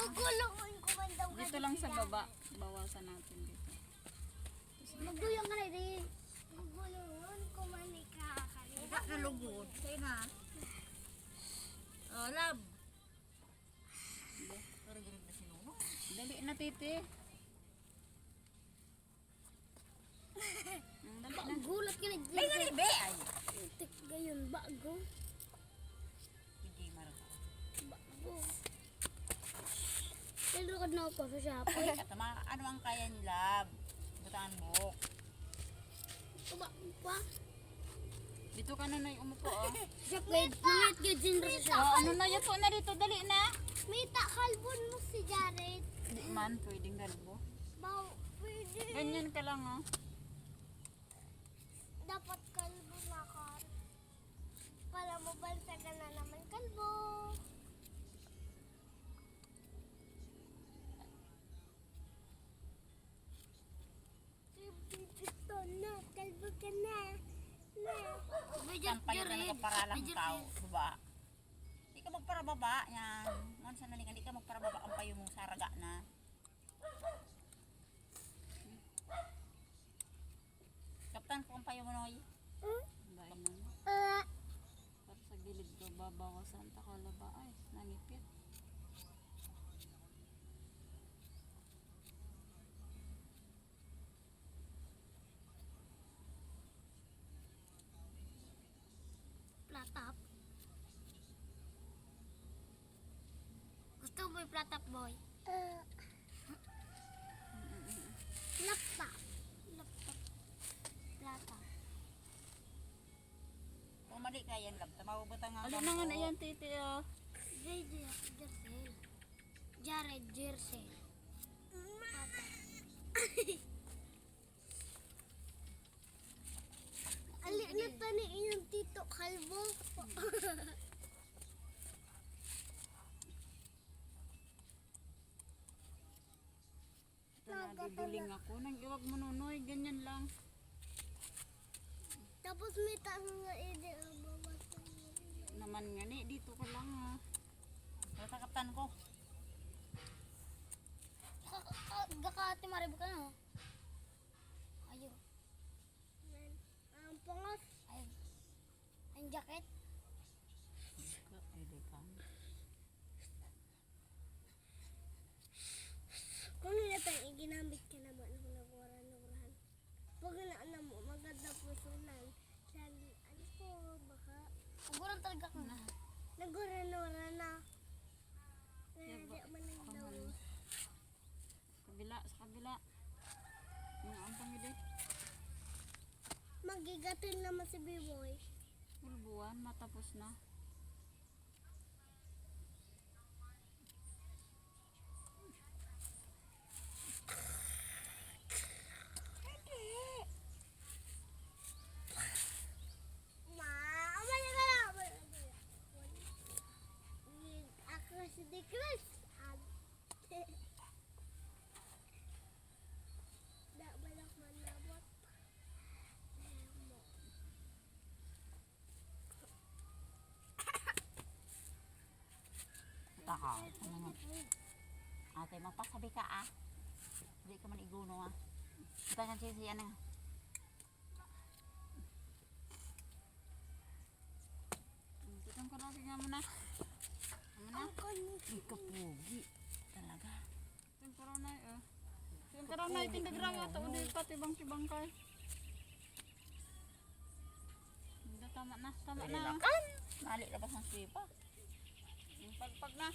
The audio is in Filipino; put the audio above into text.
Guguluin ko man daw. Dito lang sa baba. Bawasan natin dito. Magduyang ka na rin. Guguluin ko man ni kakali. Hindi na lugod. Sa'yo na. Oh, love. Parang ganun na sinuno. Dali na, titi. Ang dali na. Gulat ka na Ay, dyan. nga be! Ay, Tik gayon, bago. hindi maraka. Bago. Nalukad na ako sa Shopee. Ay, katama, ano ang kaya ni love? Butangan buhok. Ba, pa. Dito ka na na umupo, oh. Wait, mangit ka dyan sa oh ano na, yapo na dito. Dali na. Mita, kalbon mo si Jared. Di man, pwedeng galbo. Baw, pwede. Ganyan ka lang, oh. Dapat kalbo na ka. Para mabansagan kalbo ka na. Na. Sampay na nagparalang tao. Baba. Hindi ka magparababa. Yan. Ngon sa nalingan, hindi ka magparababa ang payo mong saraga na. Kaptan ko ang payo mo noy. Bain na. Ah, Para sa gilid ko, babawasan. Takala ba? Ay, nangipit. platap. Gusto mo yung platap, boy? Laptop. Laptop. Platap. Kung mali ka yan, love. Tamawabutang nga. Alin na nga na yan, titi, oh. JJ Jersey. Jared Jersey. Ali na tani yung tito kalbo. Ito na, didiling ako. Nag-iwag mo nunoy, ganyan lang. Tapos may tanong nga ide ang bawasan mo. Naman nga ni, dito ka lang, oh. Wala sa kaptan ko. Gakati marib ka no? Ayo. Ang pangas. Ay. Ang jacket. Ay, di ka. Kung nila tayo iginamit ka naman ng nagwaran-waran. Pag na mo, maganda po sunan. Lagi, ano po, baka... Nagwaran talaga ka na. Nagwaran-waran na. Hindi man ang daw. Kabila, sa kabila. Ano ang pangili? Magigatin naman si B-Boy. Bulbuan, matapos na. Ma, umali ka na. Ako si The Chris. Da balak man labot. Taka. Ano nga? Ate, magpasabi ka ah. Hindi ka man iguno ah. Ito nga siya siya na. Kitang ka natin nga muna. Ano na? Ang. Talaga. Yung karanay, eh. Yung karanay, tindagram ata ulit pati bang si Bangkay. Tama na, tama na. Pwede na labas ng sipa. Pagpag na.